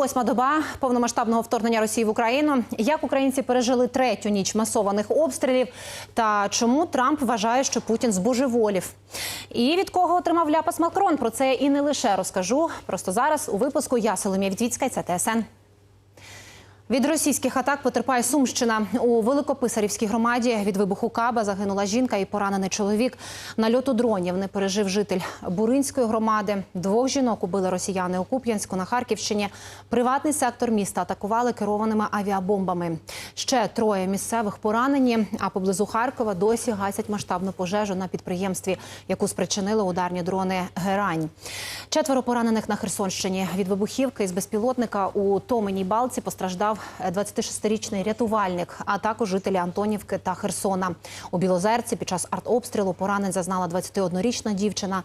восьма доба повномасштабного вторгнення Росії в Україну. Як українці пережили третю ніч масованих обстрілів? Та чому Трамп вважає, що Путін збожеволів? І від кого отримав ляпас Макрон? Про це і не лише розкажу. Просто зараз у випуску я Соломія Вітвіцька і це ТСН. Від російських атак потерпає Сумщина у Великописарівській громаді. Від вибуху каба загинула жінка і поранений чоловік. Нальоту дронів не пережив житель Буринської громади. Двох жінок убили росіяни у Куп'янську на Харківщині. Приватний сектор міста атакували керованими авіабомбами. Ще троє місцевих поранені. А поблизу Харкова досі гасять масштабну пожежу на підприємстві, яку спричинили ударні дрони Герань. Четверо поранених на Херсонщині від вибухівки з безпілотника у Томеній Балці постраждав 26-річний рятувальник, а також жителі Антонівки та Херсона. У Білозерці під час артобстрілу поранень зазнала 21-річна дівчина.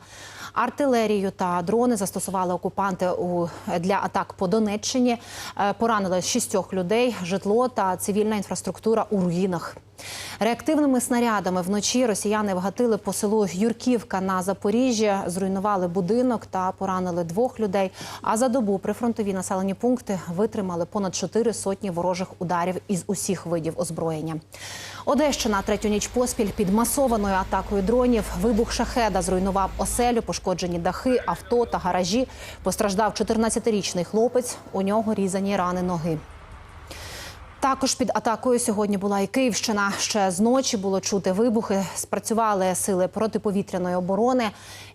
Артилерію та дрони застосували окупанти у для атак по Донеччині. Е, Поранили шістьох людей, житло та цивільна інфраструктура у руїнах. Реактивними снарядами вночі росіяни вгатили по селу Юрківка на Запоріжжі, зруйнували будинок та поранили двох людей. А за добу прифронтові населені пункти витримали понад чотири сотні ворожих ударів із усіх видів озброєння. Одещина третю ніч поспіль під масованою атакою дронів. Вибух шахеда зруйнував оселю, пошкоджені дахи, авто та гаражі. Постраждав 14-річний хлопець. У нього різані рани ноги. Також під атакою сьогодні була і Київщина. Ще з ночі було чути вибухи. Спрацювали сили протиповітряної оборони.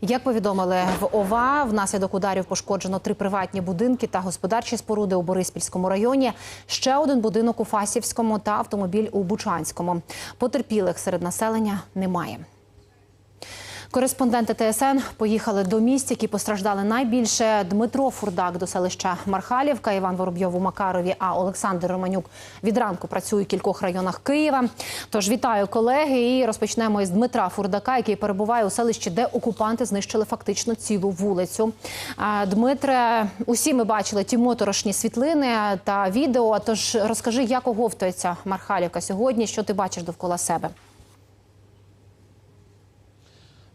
Як повідомили в ОВА, внаслідок ударів пошкоджено три приватні будинки та господарчі споруди у Бориспільському районі. Ще один будинок у Фасівському та автомобіль у Бучанському. Потерпілих серед населення немає. Кореспонденти ТСН поїхали до місць, які постраждали найбільше. Дмитро Фурдак до селища Мархалівка, Іван Воробйов у Макарові, а Олександр Романюк від ранку працює у кількох районах Києва. Тож вітаю колеги і розпочнемо із Дмитра Фурдака, який перебуває у селищі, де окупанти знищили фактично цілу вулицю. Дмитре, усі ми бачили ті моторошні світлини та відео. Тож розкажи, як оговтується Мархалівка сьогодні, що ти бачиш довкола себе.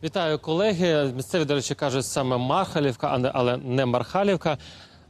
Вітаю колеги. Місцеві, до речі, кажуть саме Мархалівка, але не Мархалівка.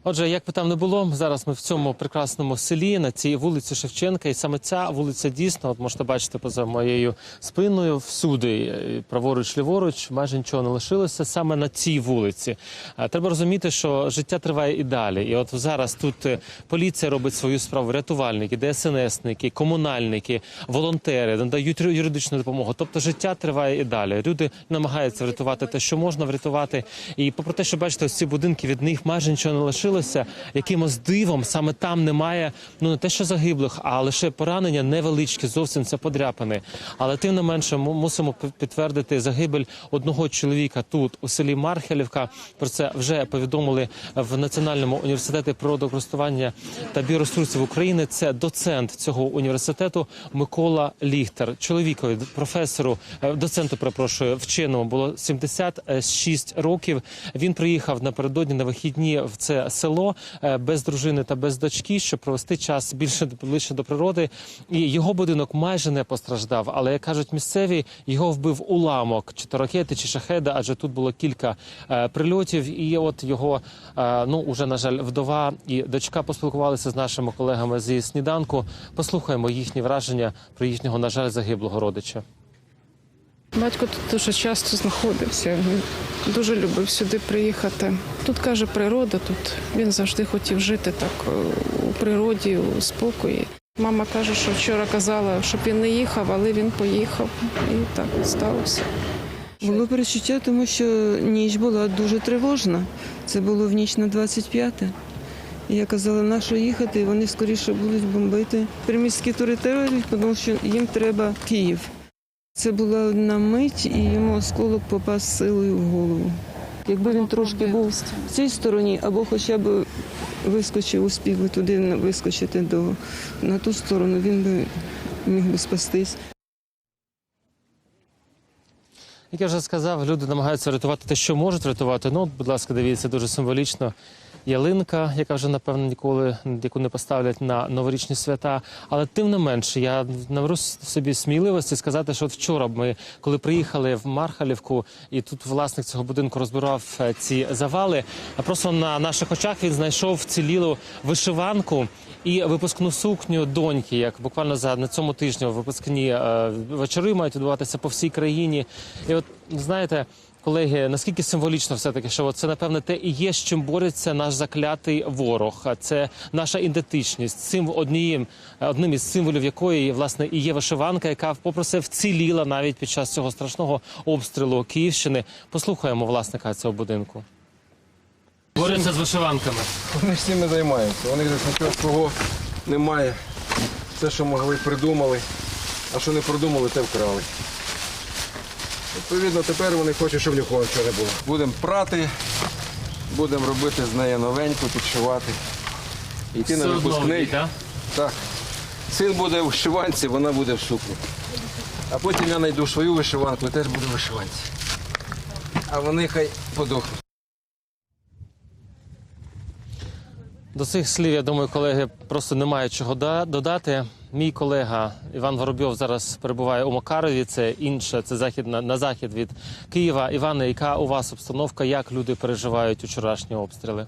Отже, як би там не було, зараз ми в цьому прекрасному селі на цій вулиці Шевченка, і саме ця вулиця дійсно, от можете бачити поза моєю спиною, всюди е, праворуч, ліворуч, майже нічого не лишилося саме на цій вулиці. Е, Треба розуміти, що життя триває і далі. І от зараз тут е, поліція робить свою справу, рятувальники, ДСНСники, комунальники, волонтери надають юр- юридичну допомогу. Тобто життя триває і далі. Люди намагаються врятувати те, що можна врятувати. І попри те, що бачите, ось ці будинки від них майже нічого не лишилося. Якимось дивом саме там немає ну не те, що загиблих, а лише поранення невеличкі, зовсім це подряпини. Але тим не менше му- мусимо підтвердити загибель одного чоловіка тут, у селі Мархелівка. Про це вже повідомили в Національному університеті природокористування та біоресурсів України. Це доцент цього університету Микола Ліхтер. Чоловікові, професору, е, доценту, перепрошую, вченому було 76 років. Він приїхав напередодні на вихідні в це село е, без дружини та без дочки, щоб провести час більше ближче до природи. І його будинок майже не постраждав. Але як кажуть місцеві, його вбив уламок, чи то ракети, чи шахеда, адже тут було кілька е, прильотів. І от його е, ну уже на жаль, вдова і дочка поспілкувалися з нашими колегами зі сніданку. Послухаємо їхні враження про їхнього, на жаль, загиблого родича. Батько тут дуже часто знаходився. Він дуже любив сюди приїхати. Тут каже природа, тут він завжди хотів жити так е, у природі, у спокої. Мама каже, що вчора казала, щоб він не їхав, але він поїхав. І так сталося. Було перечуття, тому що ніч була дуже тривожна. Це було в ніч на 25-те. Я казала, на що їхати, і вони скоріше будуть бомбити приміські території, тому що їм треба Київ. Це була одна мить, і йому осколок попав силою в голову. Якби він трошки був в цій стороні, або хоча б вискочив, успів би туди вискочити до, на ту сторону, він би міг би спастись. Як я вже сказав, люди намагаються рятувати те, що можуть рятувати. Ну, будь ласка, дивіться, дуже символічно. Ялинка, яка вже напевно ніколи яку не поставлять на новорічні свята. Але тим не менше, я наберу собі сміливості сказати, що от вчора ми, коли приїхали в Мархалівку, і тут власник цього будинку розбирав е, ці завали, просто на наших очах він знайшов цілілу вишиванку і випускну сукню доньки. Як буквально за на цьому тижні випускні е, вечори мають відбуватися по всій країні. І от знаєте. Колеги, наскільки символічно все таки, що це напевне те і є, з чим бореться наш заклятий ворог. Це наша ідентичність. Цим однієм одним із символів якої власне і є вишиванка, яка попри все вціліла навіть під час цього страшного обстрілу Київщини. Послухаємо власника цього будинку. Борються з вишиванками. Вони ж цим і займаються. Вони ж нічого свого немає. Все, що могли, придумали, а що не придумали, те вкрали. Відповідно, тепер вони хочуть, щоб нікого нічого не було. Будемо прати, будемо робити з неї новеньку, підшивати. Йти на випускний. Так. Син буде в вишиванці, вона буде в сукні. А потім я знайду свою вишиванку і теж буду в вишиванці. А вони хай подохнуть. До цих слів, я думаю, колеги, просто немає чого да- додати. Мій колега Іван Воробйов зараз перебуває у Макарові. Це інше, це захід на, на захід від Києва. Іване, яка у вас обстановка? Як люди переживають вчорашні обстріли?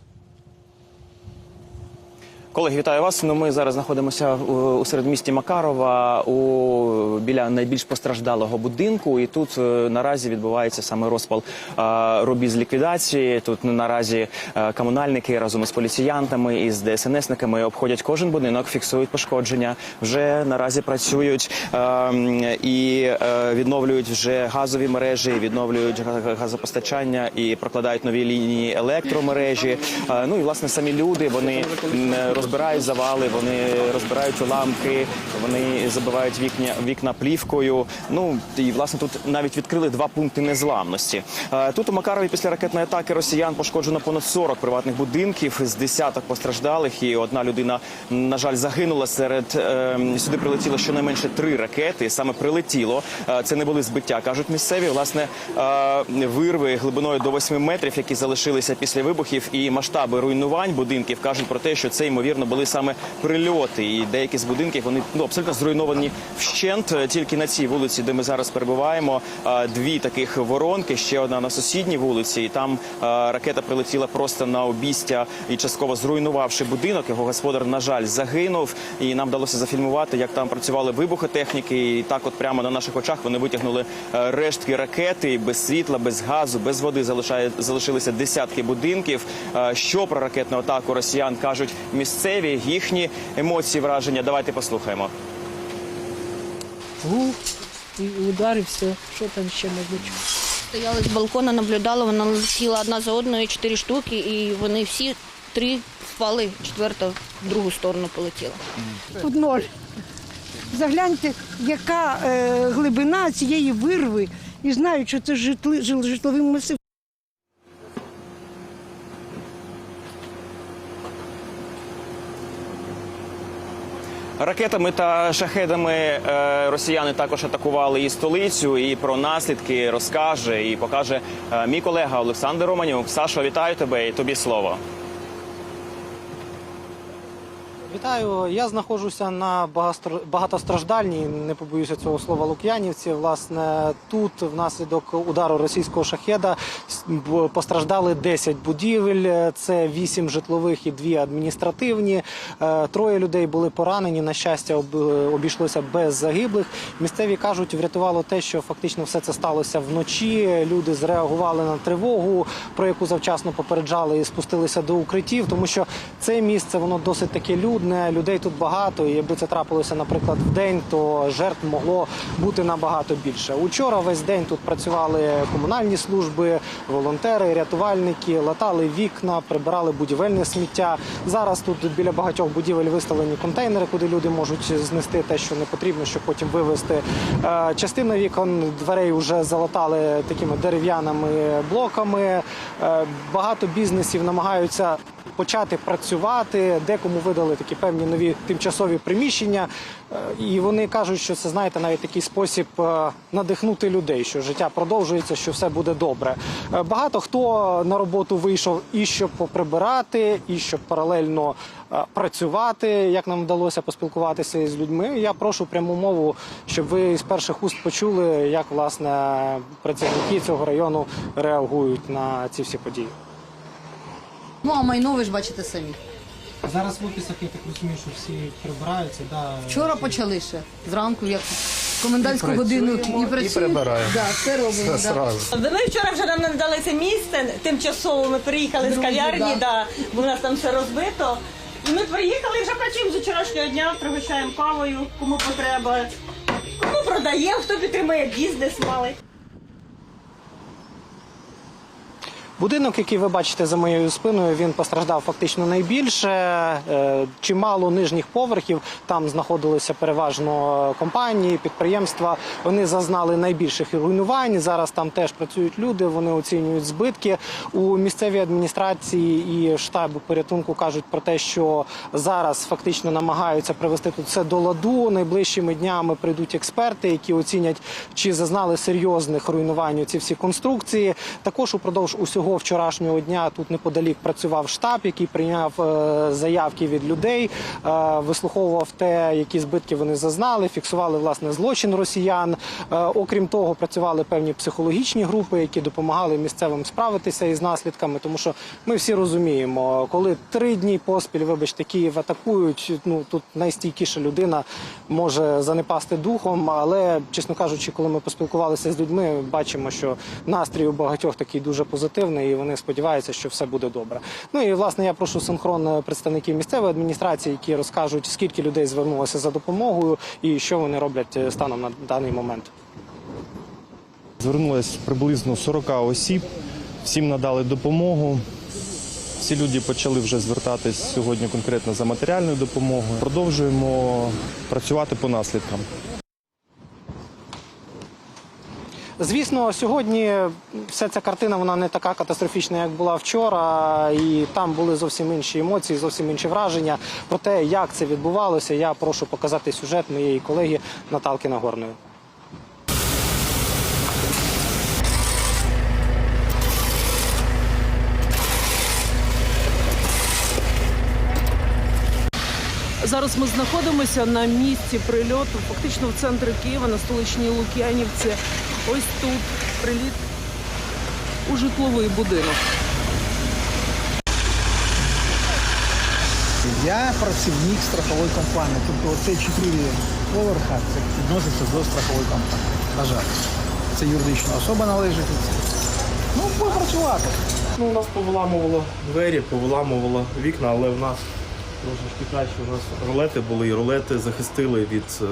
Колеги, вітаю вас. Ну, ми зараз знаходимося у, у середмісті Макарова у біля найбільш постраждалого будинку. І тут е, наразі відбувається саме розпал е, робіт з ліквідації. Тут наразі е, комунальники разом із поліціянтами і з ДСНСниками обходять кожен будинок, фіксують пошкодження. Вже наразі працюють е, і е, відновлюють вже газові мережі, відновлюють газопостачання і прокладають нові лінії електромережі. Е, ну і власне самі люди вони м, розбирають завали, вони розбирають уламки, вони забивають вікня вікна плівкою. Ну і власне тут навіть відкрили два пункти незламності. Е, Тут у Макарові після ракетної атаки росіян пошкоджено понад 40 приватних будинків з десяток постраждалих. І одна людина, на жаль, загинула серед е, сюди. Прилетіло щонайменше три ракети. Саме прилетіло. Е, Це не були збиття, кажуть місцеві. Власне вирви глибиною до 8 метрів, які залишилися після вибухів, і масштаби руйнувань будинків кажуть про те, що це ймовірно були саме прильоти. І деякі з будинків вони ну абсолютно зруйновані вщент. Тільки на цій вулиці, де ми зараз перебуваємо, дві таких воронки. Ще одна на сусідній вулиці. І там ракета прилетіла просто на обістя і частково зруйнувавши будинок. Його господар, на жаль, загинув. І нам вдалося зафільмувати, як там працювали вибухотехніки. І так, от прямо на наших очах, вони витягнули е, рештки ракети без світла, без газу, без води залишає залишилися десятки будинків. Е, Що про ракетну атаку росіян кажуть місцеві їхні емоції, враження. Давайте послухаємо. гук і ударився. Що там ще мабуть? Стояла з балкона, наблюдала, вона летіла одна за одною чотири штуки, і вони всі три впали, четверта в другу сторону полетіла. Тут ноль. Загляньте, яка е, глибина цієї вирви, і знають, що це житловий масив. Ракетами та шахедами е, росіяни також атакували і столицю. І про наслідки розкаже і покаже е, мій колега Олександр Романюк. Сашо, вітаю тебе і тобі слово. Вітаю. Я знаходжуся на багатостраждальній, не побоюся цього слова Лук'янівці. Власне, тут внаслідок удару російського шахеда постраждали 10 будівель. Це 8 житлових і 2 адміністративні. Е, Троє людей були поранені. На щастя, об- обійшлося без загиблих. Місцеві кажуть, врятувало те, що фактично все це сталося вночі. Люди зреагували на тривогу, про яку завчасно попереджали і спустилися до укриттів, тому що це місце воно досить таке людне. Людей тут багато. І якби це трапилося, наприклад, в день, то жертв могло бути набагато більше. Учора весь день тут працювали комунальні служби, волонтери, рятувальники, латали вікна, прибирали будівельне сміття. Зараз тут біля багатьох будівель виставлені контейнери, куди люди можуть знести те, що не потрібно, щоб потім вивезти. Е, Частина вікон дверей вже залатали такими дерев'яними блоками. Е, Багато бізнесів намагаються почати працювати. Декому видали такі певні нові тимчасові приміщення. Е, І вони кажуть, що це знаєте навіть такий спосіб е, надихнути людей, що життя продовжується, що все буде добре. Е, Багато хто на роботу вийшов і щоб поприбирати, і щоб паралельно працювати. Як нам вдалося поспілкуватися із людьми. Я прошу пряму мову, щоб ви з перших уст почули, як власне працівники цього району реагують на ці всі події. Ну, а майно ви ж бачите самі. Зараз в офісах, я так розумію, що всі прибираються. Да. Вчора почали ще зранку, як комендантську годину і працюємо. І прибираємо. Да, все робимо. да. Ми вчора вже нам надали це місце тимчасово. Ми приїхали з кав'ярні, да. да. бо у нас там все розбито. І ми приїхали і вже працюємо з вчорашнього дня, пригощаємо кавою, кому потреба. Кому продаємо, хто підтримує бізнес малий. Будинок, який ви бачите за моєю спиною, він постраждав фактично найбільше. Е, Чимало нижніх поверхів там знаходилися переважно компанії, підприємства. Вони зазнали найбільших руйнувань. Зараз там теж працюють люди. Вони оцінюють збитки. У місцевій адміністрації і штабу порятунку кажуть про те, що зараз фактично намагаються привести тут все до ладу. Найближчими днями прийдуть експерти, які оцінять, чи зазнали серйозних руйнувань ці всі конструкції. Також упродовж усього вчорашнього дня тут неподалік працював штаб, який прийняв е, заявки від людей, е, вислуховував те, які збитки вони зазнали, фіксували власне злочин росіян. Е, Окрім того, працювали певні психологічні групи, які допомагали місцевим справитися із наслідками. Тому що ми всі розуміємо, коли три дні поспіль, вибачте, Київ атакують. Ну тут найстійкіша людина може занепасти духом. Але чесно кажучи, коли ми поспілкувалися з людьми, бачимо, що настрій у багатьох такий дуже позитивний, і вони сподіваються, що все буде добре. Ну і власне я прошу синхрон представників місцевої адміністрації, які розкажуть, скільки людей звернулося за допомогою і що вони роблять е, станом на даний момент. Звернулось приблизно 40 осіб, всім надали допомогу. Всі люди почали вже звертатись сьогодні конкретно за матеріальною допомогою. Продовжуємо працювати по наслідкам. Звісно, сьогодні вся ця картина вона не така катастрофічна, як була вчора, і там були зовсім інші емоції, зовсім інші враження. Про те, як це відбувалося, я прошу показати сюжет моєї колеги Наталки Нагорної. Зараз ми знаходимося на місці прильоту, фактично в центрі Києва, на столичній Лук'янівці. Ось тут приліт у житловий будинок. Я працівник страхової компанії. Тобто це чотири поверха, це відноситься до страхової компанії. На жаль, це юридична особа належить. Ну, будемо працювати. Ну, у нас повиламувало двері, повиламувало вікна, але в нас трошечки краще. У нас рулети були, і рулети захистили від е-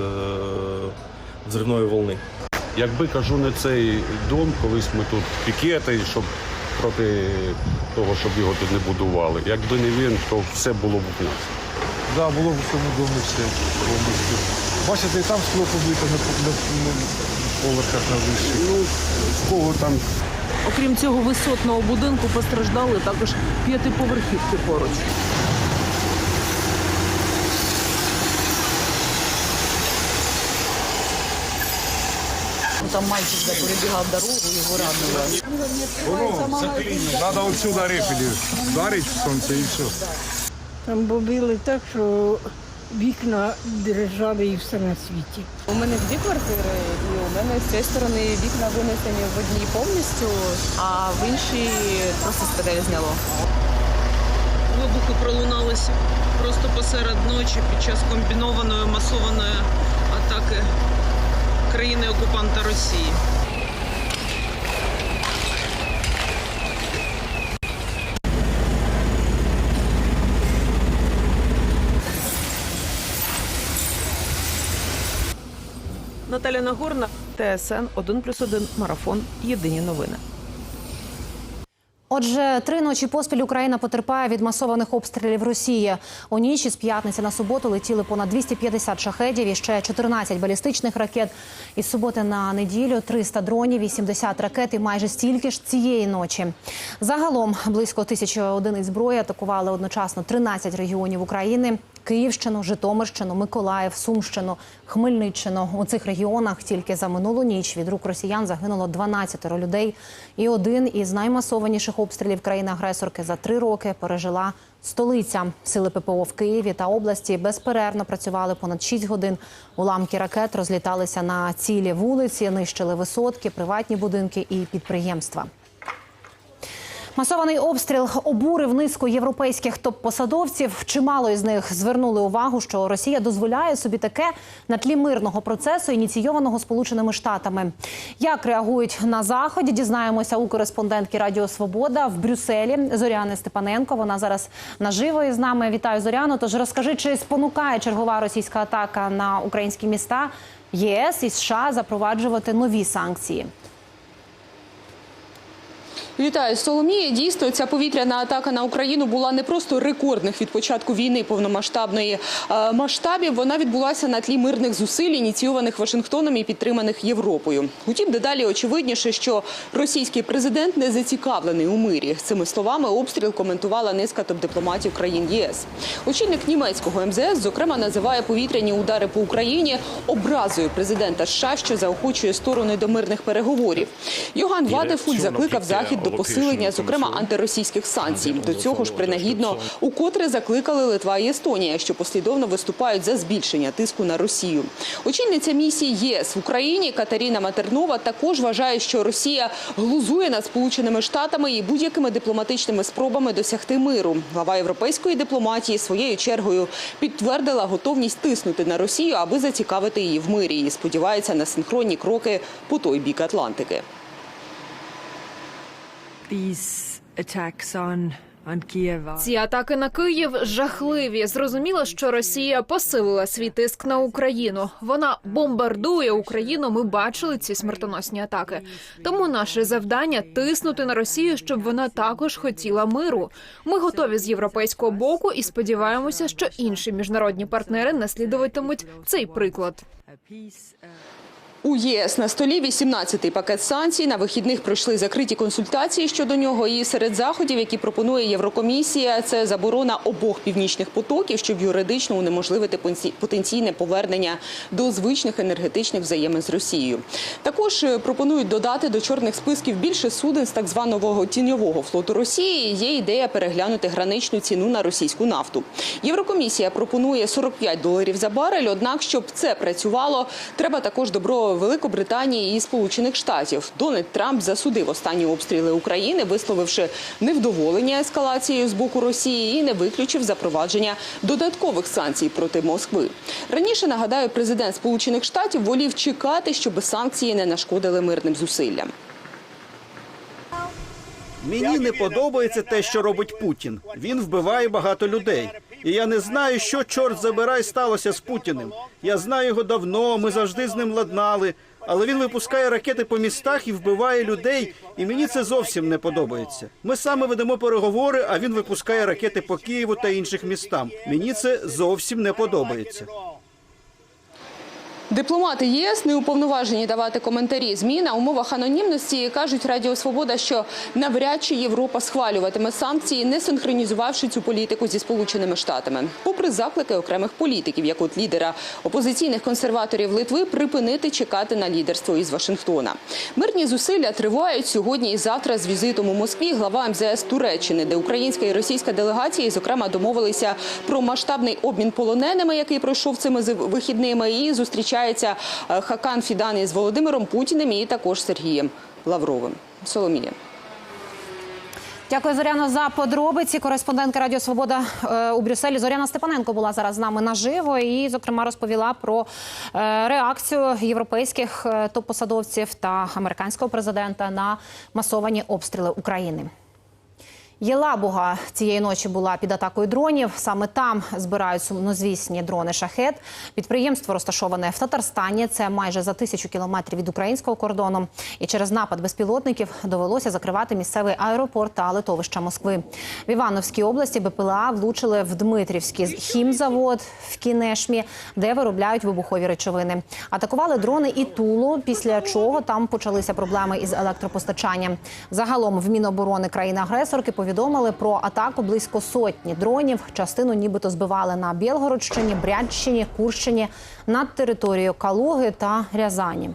взривної волни. Якби кажу не цей дом, колись ми тут пікети, щоб проти того, щоб його тут не будували. Якби не він, то все було б у нас. Да, було в цьому домі все повністю. Бачите, і там скло побито на, на, на поверхах на вищих. Ну, в кого там Окрім цього висотного будинку постраждали також п'ятиповерхівки поруч. Там мальчик да, перебігав дорогу, його ранило. Треба отсюда вдарити в сонце і все. Там бомбили так, що вікна держави і все на світі. У мене дві квартири, і у мене з цієї сторони вікна винесені в одній повністю, а в іншій просто стеля зняло. Вибухи пролуналися просто посеред ночі під час комбінованої масованої атаки країни-окупанта Росії. Наталя Нагорна, ТСН 1+,1, Марафон. Єдині новини. Отже, три ночі поспіль Україна потерпає від масованих обстрілів Росії. У ніч із п'ятниці на суботу летіли понад 250 шахедів і ще 14 балістичних ракет. Із суботи на неділю 300 дронів, 80 ракет і майже стільки ж цієї ночі. Загалом близько тисячі одиниць зброї атакували одночасно 13 регіонів України. Київщину, Житомирщину, Миколаїв, Сумщину, Хмельниччину. У цих регіонах тільки за минулу ніч від рук росіян загинуло 12 людей. І один із наймасованіших обстрілів країни-агресорки за три роки пережила столиця. Сили ППО в Києві та області безперервно працювали понад 6 годин. Уламки ракет розліталися на цілі вулиці, нищили висотки, приватні будинки і підприємства. Масований обстріл обурив низку європейських топ-посадовців. Чимало із них звернули увагу, що Росія дозволяє собі таке на тлі мирного процесу, ініційованого Сполученими Штатами. Як реагують на заході? Дізнаємося у кореспондентки Радіо Свобода в Брюсселі Зоряни Степаненко. Вона зараз наживо із нами. Вітаю Зоряну. Тож розкажи, чи спонукає чергова російська атака на українські міста ЄС і США запроваджувати нові санкції. Вітаю Соломія. Дійсно, ця повітряна атака на Україну була не просто рекордних від початку війни повномасштабної е, масштабів. Вона відбулася на тлі мирних зусиль, ініційованих Вашингтоном і підтриманих Європою. Утім, дедалі очевидніше, що російський президент не зацікавлений у мирі. Цими словами обстріл коментувала низка топ-дипломатів країн ЄС. Очільник німецького МЗС, зокрема, називає повітряні удари по Україні образою президента США, що заохочує сторони до мирних переговорів. Йоган Вадефуль закликав захід до посилення, зокрема антиросійських санкцій. До цього ж принагідно укотре закликали Литва і Естонія, що послідовно виступають за збільшення тиску на Росію. Очільниця місії ЄС в Україні Катерина Матернова також вважає, що Росія глузує над Сполученими Штатами і будь-якими дипломатичними спробами досягти миру. Глава європейської дипломатії своєю чергою підтвердила готовність тиснути на Росію, аби зацікавити її в мирі. І сподівається на синхронні кроки по той бік Атлантики. Ці атаки на Київ жахливі. Зрозуміло, що Росія посилила свій тиск на Україну. Вона бомбардує Україну. Ми бачили ці смертоносні атаки. Тому наше завдання тиснути на Росію, щоб вона також хотіла миру. Ми готові з європейського боку і сподіваємося, що інші міжнародні партнери наслідуватимуть цей приклад. У ЄС на столі 18-й пакет санкцій. На вихідних пройшли закриті консультації щодо нього. І серед заходів, які пропонує Єврокомісія, це заборона обох північних потоків, щоб юридично унеможливити потенційне повернення до звичних енергетичних взаємин з Росією. Також е, пропонують додати до чорних списків більше суден з так званого тіньового флоту Росії. Є ідея переглянути граничну ціну на російську нафту. Єврокомісія пропонує 45 доларів за барель. Однак, щоб це працювало, треба також добро Великобританії і Сполучених Штатів. Дональд Трамп засудив останні обстріли України, висловивши невдоволення ескалацією з боку Росії і не виключив запровадження додаткових санкцій проти Москви. Раніше нагадаю, президент Сполучених Штатів волів чекати, щоб санкції не нашкодили мирним зусиллям. Мені не подобається те, що робить Путін. Він вбиває багато людей. І я не знаю, що чорт забирай сталося з Путіним. Я знаю його давно, ми завжди з ним ладнали. Але він випускає ракети по містах і вбиває людей, і мені це зовсім не подобається. Ми саме ведемо переговори, а він випускає ракети по Києву та інших містам. Мені це зовсім не подобається. Дипломати ЄС не уповноважені давати коментарі ЗМІ на умовах анонімності. кажуть Радіо Свобода, що навряд чи Європа схвалюватиме санкції, не синхронізувавши цю політику зі Сполученими Штатами. Попри заклики окремих політиків, як от лідера опозиційних консерваторів Литви, припинити чекати на лідерство із Вашингтона. Мирні зусилля тривають сьогодні і завтра з візитом у Москві. Глава МЗС Туреччини, де українська і російська делегації, зокрема, домовилися про масштабний обмін полоненими, який пройшов цими вихідними, і зустрічається е, Хакан Фідан із Володимиром Путіним і також Сергієм Лавровим. Соломія. Дякую, Зоряно, за подробиці. Кореспондентка Радіо Свобода е, у Брюсселі Зоряна Степаненко була зараз з нами наживо і, зокрема, розповіла про е, реакцію європейських топ-посадовців та американського президента на масовані обстріли України. Єлабуга цієї ночі була під атакою дронів. Саме там збирають сумнозвісні дрони шахет. Підприємство розташоване в Татарстані. Це майже за тисячу кілометрів від українського кордону. І через напад безпілотників довелося закривати місцевий аеропорт та литовища Москви. В Івановській області БПЛА влучили в Дмитрівський хімзавод в Кінешмі, де виробляють вибухові речовини. Атакували дрони і Тулу, після чого там почалися проблеми із електропостачанням. Загалом в Міноборони країни-агресорки повідомили про атаку близько сотні дронів. Частину нібито збивали на Білгородщині, Брянщині, Курщині, над територією Калуги та Рязані.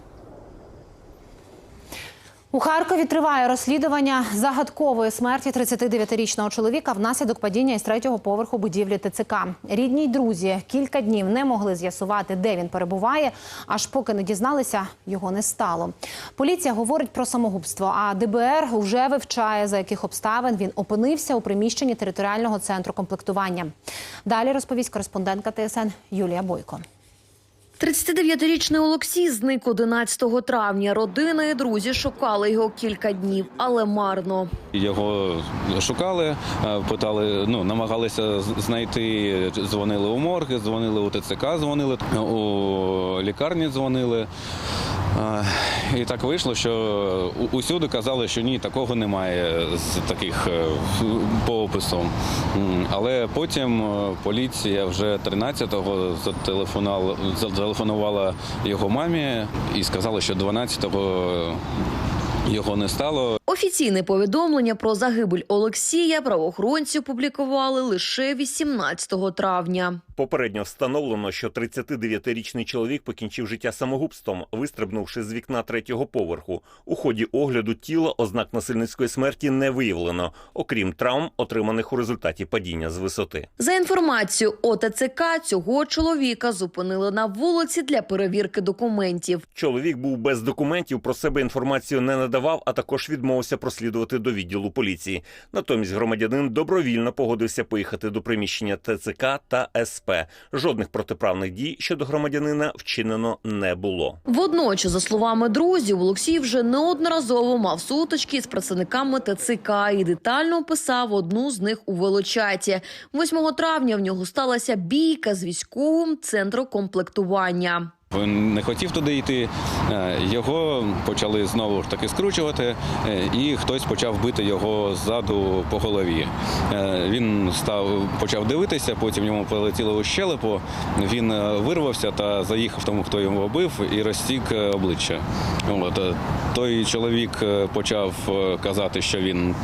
У Харкові триває розслідування загадкової смерті 39-річного чоловіка внаслідок падіння із третього поверху будівлі ТЦК. Рідні й друзі кілька днів не могли з'ясувати, де він перебуває, аж поки не дізналися, його не стало. Поліція говорить про самогубство, а ДБР вже вивчає, за яких обставин він опинився у приміщенні територіального центру комплектування. Далі розповість кореспондентка ТСН Юлія Бойко. 39-річний Олексій зник 11 травня. Родина і друзі шукали його кілька днів, але марно. Його шукали, е, питали, ну намагалися знайти. Дзвонили у морги, дзвонили у ТЦК, дзвонили у лікарні, дзвонили. І так вийшло, що усюди казали, що ні, такого немає з таких е, по опису. Але потім е, поліція вже 13-го зателефонувала, його мамі і сказали, що 12-го його не стало. Офіційне повідомлення про загибель Олексія правоохоронці опублікували лише 18 травня. Попередньо встановлено, що 39-річний чоловік покінчив життя самогубством, вистрибнувши з вікна третього поверху. У ході огляду тіла ознак насильницької смерті не виявлено, окрім травм, отриманих у результаті падіння з висоти. За інформацією ОТЦК, цього чоловіка зупинили на вулиці для перевірки документів. Чоловік був без документів, про себе інформацію не надавав, а також відмовився прослідувати до відділу поліції. Натомість громадянин добровільно погодився поїхати до приміщення ТЦК та СП. Жодних протиправних дій щодо громадянина вчинено не було. Водночас, за словами друзів, Олексій вже неодноразово мав сутички з працівниками ТЦК і детально описав одну з них у велочаті. 8 травня в нього сталася бійка з військовим центром комплектування. Він не хотів туди йти. е, Його почали знову ж таки скручувати, е, і хтось почав бити його ззаду по голові. Е, Він став почав дивитися, потім йому полетіло у щелепу. Він вирвався та заїхав тому, хто його бив, і розтік обличчя. От той чоловік почав казати, що він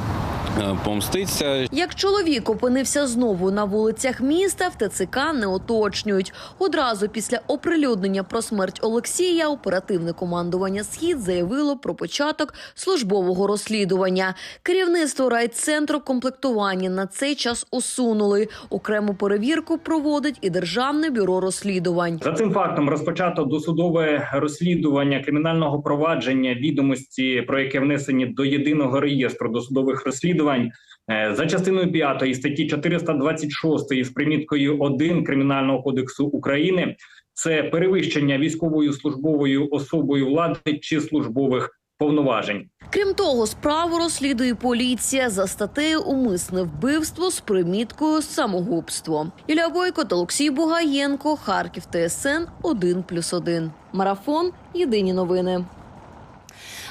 помститься, Як чоловік опинився знову на вулицях міста, в ТЦК не уточнюють. Одразу після оприлюднення про смерть Олексія оперативне командування Схід заявило про початок службового розслідування. Керівництво райцентру комплектування на цей час усунули. Окрему перевірку проводить і Державне бюро розслідувань. За цим фактом розпочато досудове розслідування кримінального провадження відомості, про яке внесені до єдиного реєстру досудових розслідувань. Е, За частиною 5 статті 426 з приміткою 1 Кримінального кодексу України це перевищення військовою службовою особою влади чи службових повноважень. Крім того, справу розслідує поліція за статтею умисне вбивство з приміткою самогубство. Юлія Бойко та Олексій Бугаєнко, Харків ТСН 1+,1. Марафон. Єдині новини.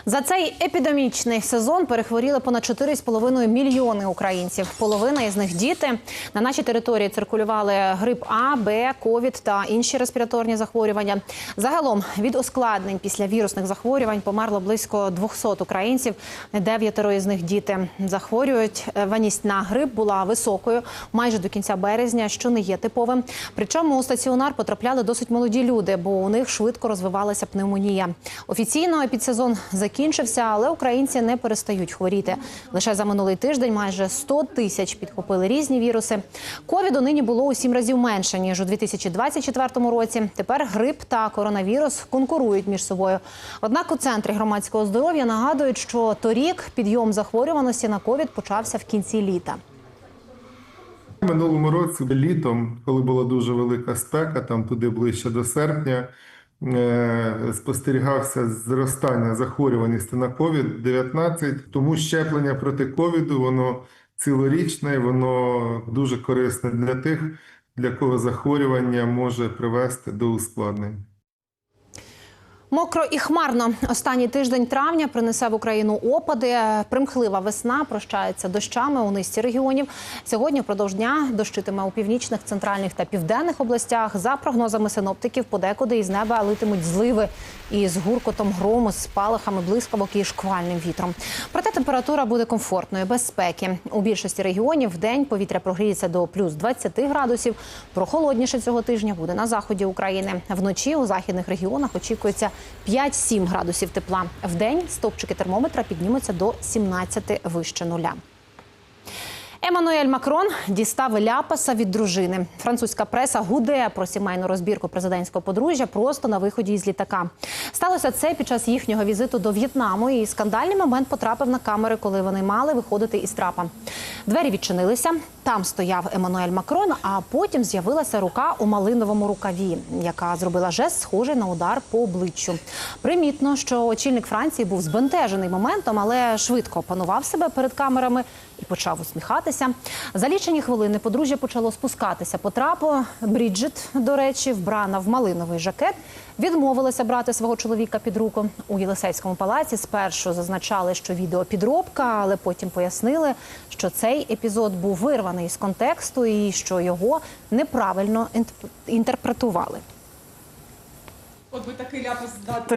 За цей епідемічний сезон перехворіли понад 4,5 мільйони українців. Половина із них діти. На нашій території циркулювали грип А, Б, ковід та інші респіраторні захворювання. Загалом від ускладнень після вірусних захворювань померло близько 200 українців. Дев'ятеро із них діти захворюють. Ваність на грип була високою майже до кінця березня, що не є типовим. Причому у стаціонар потрапляли досить молоді люди, бо у них швидко розвивалася пневмонія. Офіційно епідсезон закінчився, але українці не перестають хворіти. Лише за минулий тиждень майже 100 тисяч підхопили різні віруси. Ковіду нині було у сім разів менше ніж у 2024 році. Тепер грип та коронавірус конкурують між собою. Однак у центрі громадського здоров'я нагадують, що торік підйом захворюваності на ковід почався в кінці літа. Минулому році літом, коли була дуже велика спека, там туди ближче до серпня, спостерігався зростання захворюваності на COVID-19, тому щеплення проти ковіду воно цілорічне, воно дуже корисне для тих, для кого захворювання може привести до ускладнень. Мокро і хмарно. Останній тиждень травня принесе в Україну опади. Примхлива весна прощається дощами у низці регіонів. Сьогодні впродовж дня дощитиме у північних, центральних та південних областях. За прогнозами синоптиків, подекуди із неба литимуть зливи із гуркотом грому, з спалахами блискавок і шквальним вітром. Проте температура буде комфортною, без спеки. У більшості регіонів в день повітря прогріється до плюс 20 градусів. Прохолодніше цього тижня буде на заході України. Вночі у західних регіонах очікується 5-7 градусів тепла. В день стовпчики термометра піднімуться до 17 вище нуля. Еммануель Макрон дістав ляпаса від дружини. Французька преса гуде про сімейну розбірку президентського подружжя просто на виході із літака. Сталося це під час їхнього візиту до В'єтнаму. І скандальний момент потрапив на камери, коли вони мали виходити із трапа. Двері відчинилися. Там стояв Еммануель Макрон, а потім з'явилася рука у малиновому рукаві, яка зробила жест, схожий на удар по обличчю. Примітно, що очільник Франції був збентежений моментом, але швидко опанував себе перед камерами і почав усміхатися. За лічені хвилини подружжя почало спускатися по трапу. Бріджит, до речі, вбрана в малиновий жакет, відмовилася брати свого чоловіка під руку. У Єлисейському палаці спершу зазначали, що відео підробка, але потім пояснили, що цей епізод був вирваний з контексту і що його неправильно інтерпретували. От би такий ляпас дати